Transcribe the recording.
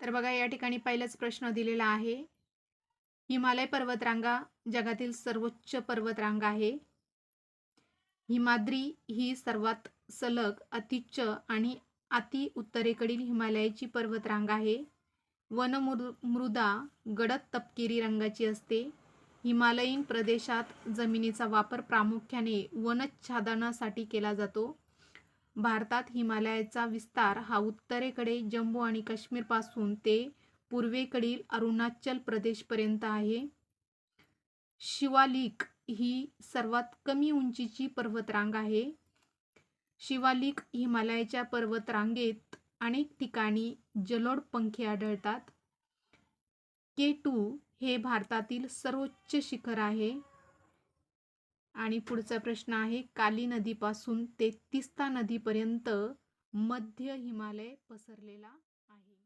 तर बघा या ठिकाणी पहिलाच प्रश्न दिलेला आहे. हिमालय पर्वतरांगा जगातील सर्वोच्च पर्वतरांगा आहे. हिमाद्री ही सर्वात सलग अतिच्च आणि अति उत्तरेकडील हिमालयाची पर्वतरांग आहे. वनमृ मृदा गडद तपकिरी रंगाची असते. हिमालयीन प्रदेशात जमिनीचा वापर प्रामुख्याने वनच्छादनासाठी केला जातो. भारतात हिमालयाचा विस्तार हा उत्तरेकडे जम्मू आणि काश्मीरपासून ते पूर्वेकडील अरुणाचल प्रदेशपर्यंत आहे. शिवालिक ही सर्वात कमी उंचीची पर्वतरांग आहे. शिवालिक हिमालयाच्या पर्वतरांगेत अनेक ठिकाणी जलोड पंखे आढळतात. के टू हे भारतातील सर्वोच्च शिखर आहे. आणि पुढचा प्रश्न आहे काली नदीपासून ते तिस्ता नदीपर्यंत मध्य हिमालय पसरलेला आहे.